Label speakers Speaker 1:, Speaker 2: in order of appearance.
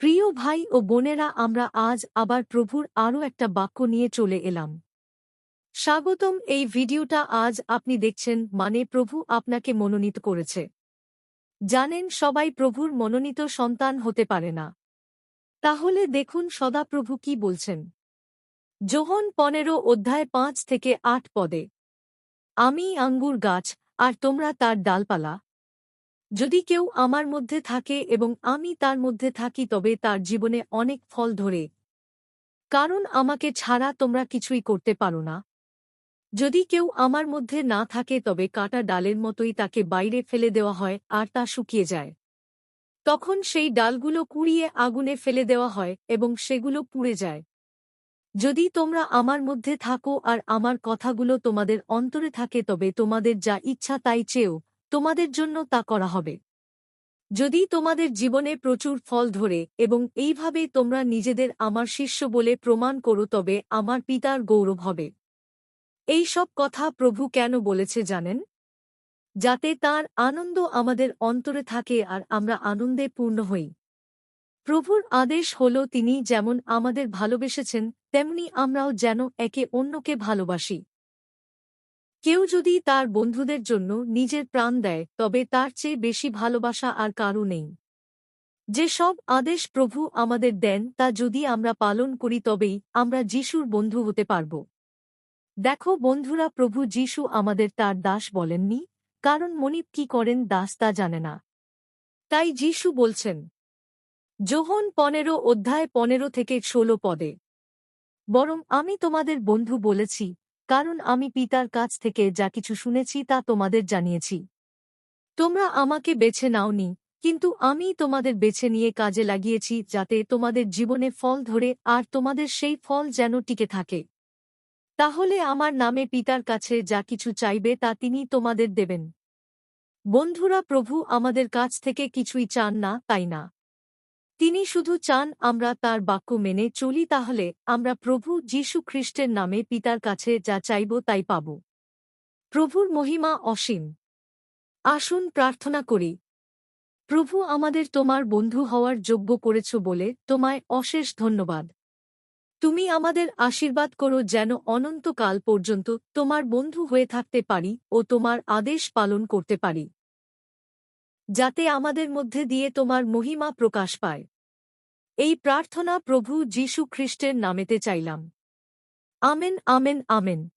Speaker 1: প্রিয় ভাই ও বোনেরা, আমরা আজ আবার প্রভুর আরও একটা বাক্য নিয়ে চলে এলাম। স্বাগতম, এই ভিডিওটা আজ আপনি দেখছেন মানে প্রভু আপনাকে মনোনীত করেছে। জানেন, সবাই প্রভুর মনোনীত সন্তান হতে পারে না। তাহলে দেখুন, সদাপ্রভু কি বলছেন? যোহন পনেরো অধ্যায় পাঁচ থেকে আট পদে, আমি আঙ্গুর গাছ, আর তোমরা তার ডালপালা। যদি কেউ আমার মধ্যে থাকে এবং আমি তার মধ্যে থাকি, তবে তার জীবনে অনেক ফল ধরে। কারণ আমাকে ছাড়া তোমরা কিছুই করতে পারো না। যদি কেউ আমার মধ্যে না থাকে, তবে কাটা ডালের মতোই তাকে বাইরে ফেলে দেওয়া হয় আর তা শুকিয়ে যায়। তখন সেই ডালগুলো কুড়িয়ে আগুনে ফেলে দেওয়া হয় এবং সেগুলো পুড়ে যায়। যদি তোমরা আমার মধ্যে থাকো আর আমার কথাগুলো তোমাদের অন্তরে থাকে, তবে তোমাদের যা ইচ্ছা তাই চেয়েও তোমাদের জন্য তা করা হবে। যদি তোমাদের জীবনে প্রচুর ফল ধরে এবং এইভাবে তোমরা নিজেদের আমার শিষ্য বলে প্রমাণ করো, তবে আমার পিতার গৌরব হবে। এই সব কথা প্রভু কেন বলেছে জানেন? যাতে তার আনন্দ আমাদের অন্তরে থাকে আর আমরা আনন্দে পূর্ণ হই। প্রভুর আদেশ হল, তিনি যেমন আমাদের ভালোবেসেছেন, তেমনি আমরাও যেন একে অন্যকে ভালোবাসি। কেউ যদি তার বন্ধুদের জন্য নিজের প্রাণ দেয়, তবে তার চেয়ে বেশি ভালোবাসা আর কারও নেই। যে সব আদেশ প্রভু আমাদের দেন, তা যদি আমরা পালন করি, তবেই আমরা যিশুর বন্ধু হতে পারব। দেখো বন্ধুরা, প্রভু যিশু আমাদের তার দাস বলেননি, কারণ মনিব কি করেন দাস তা জানে না। তাই যিশু বলছেন, যোহন পনেরো অধ্যায় পনেরো থেকে ষোলো পদে, বরং আমি তোমাদের বন্ধু বলেছি কারণ আমি পিতার কাছ থেকে যা কিছু শুনেছি তা তোমাদের জানিয়েছি। তোমরা আমাকে বেছে নাওনি, কিন্তু আমি তোমাদের বেছে নিয়ে কাজে লাগিয়েছি যাতে তোমাদের জীবনে ফল ধরে আর তোমাদের সেই ফল যেন টিকে থাকে। তাহলে আমার নামে পিতার কাছে যা কিছু চাইবে তা তিনি তোমাদের দেবেন। বন্ধুরা, প্রভু আমাদের কাছ থেকে কিছুই চান না, তাই না? তিনি শুধু চান, আমরা তার বাক্য মেনে চলি, তাহলে আমরা প্রভু যীশু খ্রিস্টের নামে পিতার কাছে যা চাইব তাই পাব। প্রভুর মহিমা অসীম। আসুন প্রার্থনা করি। প্রভু আমাদের তোমার বন্ধু হওয়ার যোগ্য করেছ বলে তোমায় অশেষ ধন্যবাদ। তুমি আমাদের আশীর্বাদ করো যেন অনন্তকাল পর্যন্ত তোমার বন্ধু হয়ে থাকতে পারি ও তোমার আদেশ পালন করতে পারি। যাতে আমাদের মধ্যে দিয়ে তোমার মহিমা প্রকাশ পায়। এই প্রার্থনা প্রভু যীশু খ্রিস্টের নামেতে চাইলাম। Amen amen amen.